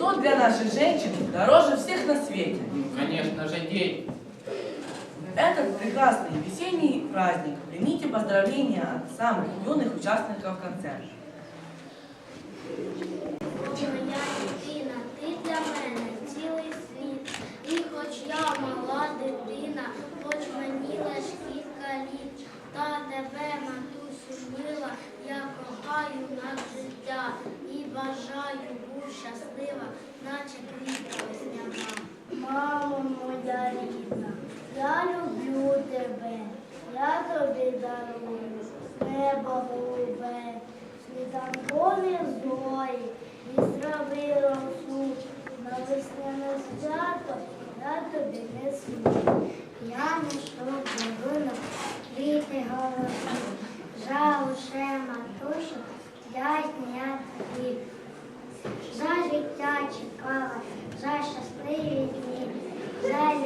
Кто для нашей женщины дороже всех на свете? Конечно же, день. Этот прекрасный весенний праздник примите поздравления от самых юных участников концерта. Наче квітка весняна. Мамо моя рідна, я люблю тебе, я тобі дарую небо голубе, світанкові зорі, і зроби росу, на весняне свято я тобі несу. Я нешу дарунок, квіти голосу, жалуше матушу, п'ять дня тобі.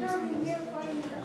Добре, дякую.